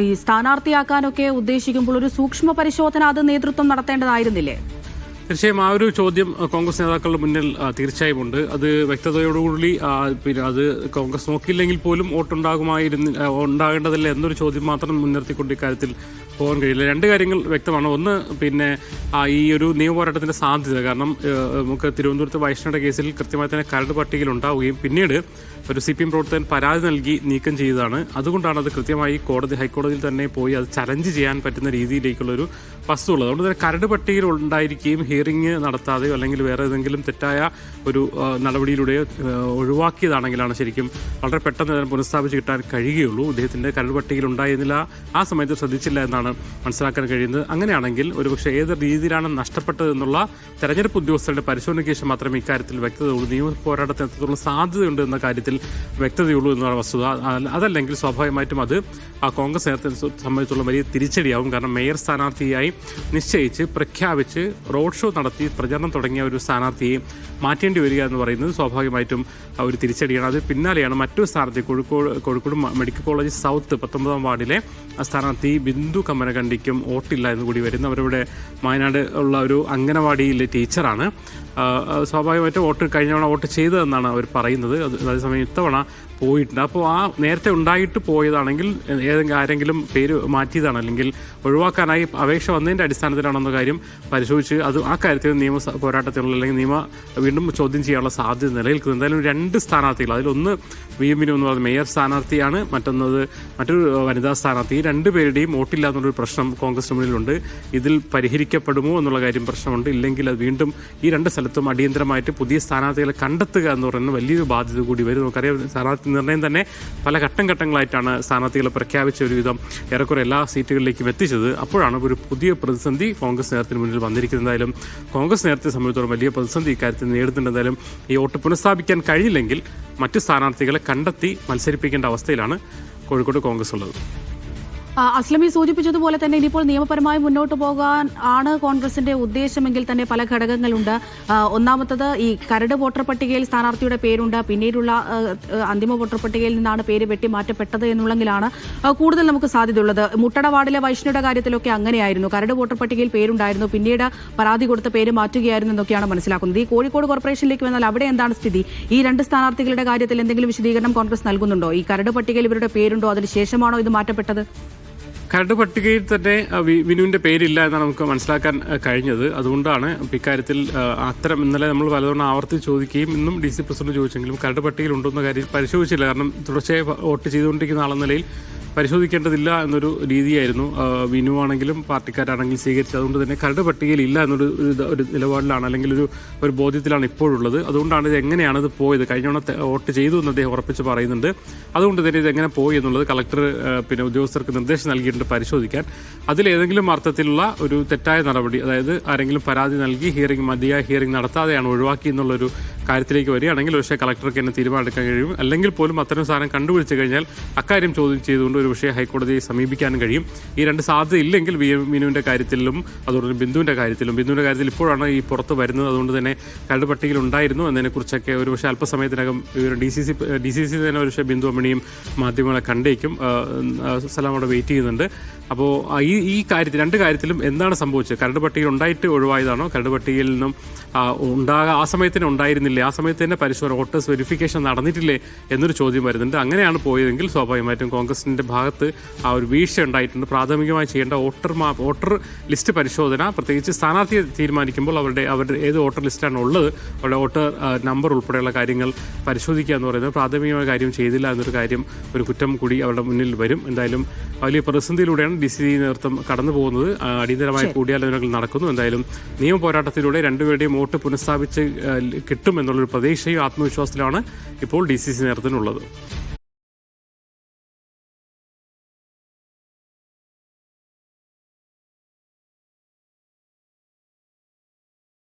ഈ സ്ഥാനാർത്ഥിയാക്കാനൊക്കെ ഉദ്ദേശിക്കുമ്പോൾ ഒരു സൂക്ഷ്മ പരിശോധന അത് നേതൃത്വം നടത്തേണ്ടതായിരുന്നില്ലേ? തീർച്ചയായും ആ ഒരു ചോദ്യം കോൺഗ്രസ് നേതാക്കളുടെ മുന്നിൽ തീർച്ചയായും ഉണ്ട് അത് വ്യക്തതയോടുകൂടി പിന്നെ അത് കോൺഗ്രസ് നോക്കിയില്ലെങ്കിൽ പോലും വോട്ടുണ്ടാകുമായിരുന്നു ഉണ്ടാകേണ്ടതില്ല എന്നൊരു ചോദ്യം മാത്രം മുൻനിർത്തിക്കൊണ്ട് ഇക്കാര്യത്തിൽ പോകാൻ കഴിയില്ല. രണ്ട് കാര്യങ്ങൾ വ്യക്തമാണ്. ഒന്ന് പിന്നെ ഈ ഒരു നിയമപോരാട്ടത്തിന്റെ സാധ്യത. കാരണം നമുക്ക് തിരുവനന്തപുരത്ത് വൈഷ്ണവയുടെ കേസിൽ കൃത്യമായി തന്നെ കരട് പട്ടികയിൽ ഉണ്ടാവുകയും പിന്നീട് ഒരു സി പി എം പ്രവർത്തകൻ പരാതി നൽകി നീക്കം ചെയ്തതാണ്. അതുകൊണ്ടാണ് അത് കൃത്യമായി കോടതി ഹൈക്കോടതിയിൽ തന്നെ പോയി അത് ചലഞ്ച് ചെയ്യാൻ പറ്റുന്ന രീതിയിലേക്കുള്ളൊരു വസ്തുള്ളത് അതുകൊണ്ട് തന്നെ കരട് പട്ടികയിൽ ഉണ്ടായിരിക്കുകയും ഹിയറിംഗ് നടത്താതെയോ അല്ലെങ്കിൽ വേറെ ഏതെങ്കിലും തെറ്റായ ഒരു നടപടിയിലൂടെ നടപടിയിലൂടെയോ ഒഴിവാക്കിയതാണെങ്കിലാണ് ശരിക്കും വളരെ പെട്ടെന്ന് തന്നെ പുനഃസ്ഥാപിച്ച് കിട്ടാൻ കഴിയുകയുള്ളൂ. ഇദ്ദേഹത്തിന്റെ കരട് പട്ടികയിൽ ഉണ്ടായിരുന്നില്ല. ആ സമയത്ത് ശ്രദ്ധിച്ചില്ല എന്നാണ് മനസ്സിലാക്കാൻ കഴിയുന്നത്. അങ്ങനെയാണെങ്കിൽ ഒരുപക്ഷെ ഏത് രീതിയിലാണ് നഷ്ടപ്പെട്ടത് എന്നുള്ള തെരഞ്ഞെടുപ്പ് ഉദ്യോഗസ്ഥരുടെ പരിശോധനയ്ക്ക് ശേഷം മാത്രമേ ഇക്കാര്യത്തിൽ വ്യക്തതയുള്ളൂ. നിയമ പോരാട്ടത്തിന് എത്രത്തോളം സാധ്യതയുണ്ട് എന്ന കാര്യത്തിൽ വ്യക്തതയുള്ളൂ എന്നുള്ള വസ്തുത. അതല്ലെങ്കിൽ സ്വാഭാവികമായിട്ടും അത് ആ കോൺഗ്രസ് നേതൃത്വത്തെ സംബന്ധിച്ചുള്ള വലിയ തിരിച്ചടിയാവും. കാരണം മേയർ സ്ഥാനാർത്ഥിയായി നിശ്ചയിച്ച് പ്രഖ്യാപിച്ച് റോഡ് ഷോ നടത്തി പ്രചരണം തുടങ്ങിയ ഒരു സ്ഥാനാർത്ഥിയെ മാറ്റേണ്ടി വരിക എന്ന് പറയുന്നത് സ്വാഭാവികമായിട്ടും ഒരു തിരിച്ചടിയാണ്. അത് പിന്നാലെയാണ് മറ്റൊരു സ്ഥാനാർത്ഥി Kozhikode Kozhikode medical college south പത്തൊമ്പതാം വാർഡിലെ സ്ഥാനാർത്ഥി ബിന്ദു കമ്മനകണ്ടിക്കും വോട്ടില്ല ഓട്ടില്ല കൂടി വരുന്ന അവരുടെ വയനാട് ഉള്ള ഒരു അംഗനവാടിയിലെ ടീച്ചറാണ്. സ്വാഭാവികമായിട്ടും വോട്ട് കഴിഞ്ഞ തവണ വോട്ട് ചെയ്തതെന്നാണ് അവർ പറയുന്നത്. അത് അതേസമയം ഇത്തവണ പോയിട്ടുണ്ട്. അപ്പോൾ ആ നേരത്തെ ഉണ്ടായിട്ട് പോയതാണെങ്കിൽ ഏതെങ്കിലും ആരെങ്കിലും പേര് മാറ്റിയതാണ്. അല്ലെങ്കിൽ ഒഴിവാക്കാനായി അപേക്ഷ വന്നതിന്റെ അടിസ്ഥാനത്തിലാണെന്ന കാര്യം പരിശോധിച്ച് അത് ആ കാര്യത്തിൽ നിയമ പോരാട്ടത്തിലുള്ള അല്ലെങ്കിൽ നിയമ വീണ്ടും ചോദ്യം ചെയ്യാനുള്ള സാധ്യത നിലനിൽക്കുന്നു. എന്തായാലും രണ്ട് സ്ഥാനാർത്ഥികൾ അതിലൊന്ന് വി എം വിനു എന്ന് പറയുന്നത് മേയർ സ്ഥാനാർത്ഥിയാണ്. മറ്റൊന്നത് മറ്റൊരു വനിതാ സ്ഥാനാർത്ഥി. ഈ രണ്ടുപേരുടെയും വോട്ടില്ല എന്നുള്ളൊരു പ്രശ്നം കോൺഗ്രസിന് മുന്നിലുണ്ട്. ഇതിൽ പരിഹരിക്കപ്പെടുമോ എന്നുള്ള കാര്യം പ്രശ്നമുണ്ട്. ഇല്ലെങ്കിൽ അത് വീണ്ടും ഈ രണ്ട് സ്ഥലത്തും അടിയന്തരമായിട്ട് പുതിയ സ്ഥാനാർത്ഥികളെ കണ്ടെത്തുക എന്ന് പറയുന്നത് വലിയൊരു ബാധ്യത കൂടി വരും. നമുക്കറിയാം സ്ഥാനാർത്ഥി നിർണയം തന്നെ പല ഘട്ടം ഘട്ടങ്ങളായിട്ടാണ് സ്ഥാനാർത്ഥികളെ പ്രഖ്യാപിച്ച ഒരു വിധം ഏറെക്കുറെ എല്ലാ സീറ്റുകളിലേക്കും എത്തിച്ചത്. അപ്പോഴാണ് ഒരു പുതിയ പ്രതിസന്ധി കോൺഗ്രസ് നേതൃത്വത്തിന് മുന്നിൽ വന്നിരിക്കുന്നത് എന്തായാലും കോൺഗ്രസ് നേതൃത്വത്തെ സംബന്ധിച്ചോളം വലിയ പ്രതിസന്ധി ഇക്കാര്യത്തിൽ നേരിടുന്നുണ്ടെന്നാലും ഈ വോട്ട് പുനഃസ്ഥാപിക്കാൻ കഴിയില്ലെങ്കിൽ മറ്റ് സ്ഥാനാർത്ഥികളെ കണ്ടെത്തി മത്സരിപ്പിക്കേണ്ട അവസ്ഥയിലാണ് കോഴിക്കോട് കോൺഗ്രസ് ഉള്ളത്. അസ്ലമി സൂചിപ്പിച്ചതുപോലെ തന്നെ ഇനിയിപ്പോൾ നിയമപരമായി മുന്നോട്ട് പോകാൻ ആണ് കോൺഗ്രസിന്റെ ഉദ്ദേശമെങ്കിൽ തന്നെ പല ഘടകങ്ങളുണ്ട്. ഒന്നാമത്തത് ഈ കരട് വോട്ടർ പട്ടികയിൽ സ്ഥാനാർത്ഥിയുടെ പേരുണ്ട്. പിന്നീടുള്ള അന്തിമ വോട്ടർ പട്ടികയിൽ നിന്നാണ് പേര് വെട്ടി മാറ്റപ്പെട്ടത് എന്നുള്ളെങ്കിലാണ് കൂടുതൽ നമുക്ക് സാധ്യതയുള്ളത്. മുട്ടട വാർഡിലെ വൈഷ്ണയുടെ കാര്യത്തിലൊക്കെ അങ്ങനെയായിരുന്നു. കരട് വോട്ടർ പട്ടികയിൽ പേരുണ്ടായിരുന്നു. പിന്നീട് പരാതി കൊടുത്ത പേര് മാറ്റുകയായിരുന്നു എന്നൊക്കെയാണ് മനസ്സിലാക്കുന്നത്. ഈ കോഴിക്കോട് കോർപ്പറേഷനിലേക്ക് വന്നാൽ അവിടെ എന്താണ് സ്ഥിതി? ഈ രണ്ട് സ്ഥാനാർത്ഥികളുടെ കാര്യത്തിൽ എന്തെങ്കിലും വിശദീകരണം കോൺഗ്രസ് നൽകുന്നുണ്ടോ? ഈ കരട് പട്ടികയിൽ ഇവരുടെ പേരുണ്ടോ? അതിനുശേഷമാണോ ഇത് മാറ്റപ്പെട്ടത്? കരട് പട്ടികയിൽ തന്നെ വിനുവിന്റെ പേരില്ല എന്നാണ് നമുക്ക് മനസ്സിലാക്കാൻ കഴിഞ്ഞത്. അതുകൊണ്ടാണ് ഇക്കാര്യത്തിൽ അത്തരം ഇന്നലെ നമ്മൾ പലതവണ ആവർത്തി ചോദിക്കുകയും ഇന്നും ഡി സി പ്രസിഡന്റ് ചോദിച്ചെങ്കിലും കരട് പട്ടികയിൽ ഉണ്ടെന്ന കാര്യം പരിശോധിച്ചില്ല. കാരണം തുടർച്ചയായി വോട്ട് ചെയ്തുകൊണ്ടിരിക്കുന്ന ആളെന്ന നിലയിൽ പരിശോധിക്കേണ്ടതില്ല എന്നൊരു രീതിയായിരുന്നു. വിനുവാണെങ്കിലും പാർട്ടിക്കാരാണെങ്കിലും സ്വീകരിച്ചത്. അതുകൊണ്ട് തന്നെ കരട് പട്ടികയിൽ ഇല്ല എന്നൊരു ഒരു നിലപാടിലാണ് അല്ലെങ്കിൽ ഒരു ഒരു ബോധ്യത്തിലാണ് ഇപ്പോഴുള്ളത്. അതുകൊണ്ടാണ് ഇത് എങ്ങനെയാണ് ഇത് പോയത്? കഴിഞ്ഞ തവണ വോട്ട് ചെയ്തു എന്ന് അദ്ദേഹം ഉറപ്പിച്ച് പറയുന്നുണ്ട്. അതുകൊണ്ട് തന്നെ ഇത് എങ്ങനെ പോയി എന്നുള്ളത് കളക്ടർ പിന്നെ ഉദ്യോഗസ്ഥർക്ക് നിർദ്ദേശം നൽകിയിട്ടുണ്ട് പരിശോധിക്കാൻ. അതിലേതെങ്കിലും അർത്ഥത്തിലുള്ള ഒരു തെറ്റായ നടപടി അതായത് ആരെങ്കിലും പരാതി നൽകി ഹിയറിംഗ് മതിയായ ഹിയറിംഗ് നടത്താതെയാണ് ഒഴിവാക്കി എന്നുള്ളൊരു കാര്യത്തിലേക്ക് വരികയാണെങ്കിൽ പക്ഷേ കളക്ടർക്ക് തന്നെ തീരുമാനമെടുക്കാൻ കഴിയും. അല്ലെങ്കിൽ പോലും അത്തരം സാധനം കണ്ടുപിടിച്ച് കഴിഞ്ഞാൽ അക്കാര്യം ചോദ്യം ചെയ്തുകൊണ്ട് ഒരു പക്ഷേ ഹൈക്കോടതിയെ സമീപിക്കാനും കഴിയും. ഈ രണ്ട് സാധ്യത ഇല്ലെങ്കിൽ വി എം വിനുവിന്റെ കാര്യത്തിലും അതുപോലെ ബിന്ദുവിന്റെ കാര്യത്തിലും. ബിന്ദുവിന്റെ കാര്യത്തിൽ ഇപ്പോഴാണ് ഈ പുറത്ത് വരുന്നത്. അതുകൊണ്ട് തന്നെ കരട് പട്ടികയിൽ ഉണ്ടായിരുന്നു എന്നതിനെക്കുറിച്ചൊക്കെ ഒരു പക്ഷേ അല്പസമയത്തിനകം D C C D C C തന്നെ ഒരു പക്ഷേ ബിന്ദു അമ്മണിയും മാധ്യമങ്ങളെ കണ്ടേക്കും. സ്ഥലം അവിടെ വെയിറ്റ് ചെയ്യുന്നുണ്ട്. അപ്പോൾ ഈ ഈ കാര്യത്തിൽ രണ്ട് കാര്യത്തിലും എന്താണ് സംഭവിച്ചത്? കരട് പട്ടികയിൽ ഉണ്ടായിട്ട് ഒഴിവായതാണോ? കരട് പട്ടികയിൽ നിന്നും ഉണ്ടാകാ ആ സമയത്തിന് ഉണ്ടായിരുന്നില്ലേ? ആ സമയത്ത് തന്നെ പരിശോധന വോട്ടേഴ്സ് വെരിഫിക്കേഷൻ നടന്നിട്ടില്ലേ എന്നൊരു ചോദ്യം വരുന്നുണ്ട്. അങ്ങനെയാണ് പോയതെങ്കിൽ സ്വാഭാവികമായിട്ടും കോൺഗ്രസിന്റെ ഭാഗത്ത് ആ ഒരു വീഴ്ച ഉണ്ടായിട്ടുണ്ട്. പ്രാഥമികമായി ചെയ്യേണ്ട വോട്ടർ മാ വോട്ടർ ലിസ്റ്റ് പരിശോധന പ്രത്യേകിച്ച് സ്ഥാനാർത്ഥിയെ തീരുമാനിക്കുമ്പോൾ അവരുടെ അവരുടെ ഏത് വോട്ടർ ലിസ്റ്റാണ് ഉള്ളത് അവരുടെ വോട്ടർ നമ്പർ ഉൾപ്പെടെയുള്ള കാര്യങ്ങൾ പരിശോധിക്കുക എന്ന് പറയുന്നത് പ്രാഥമികമായ കാര്യം ചെയ്തില്ല എന്നൊരു കാര്യം ഒരു കുറ്റം കൂടി അവരുടെ മുന്നിൽ വരും. എന്തായാലും വലിയ പ്രതിസന്ധിയിലൂടെയാണ് ഡി സി നേതൃത്വം കടന്നു പോകുന്നത്. അടിയന്തരമായ കൂടിയാലോചനകൾ നടക്കുന്നു. എന്തായാലും നിയമ പോരാട്ടത്തിലൂടെ രണ്ടുപേരുടെയും വോട്ട് പുനഃസ്ഥാപിച്ച് ആ, കിട്ടും എന്നുള്ളൊരു പ്രതീക്ഷയും ആത്മവിശ്വാസത്തിലാണ് ഇപ്പോൾ ഡി സി സി നേതൃത്വത്തിനുള്ളത്.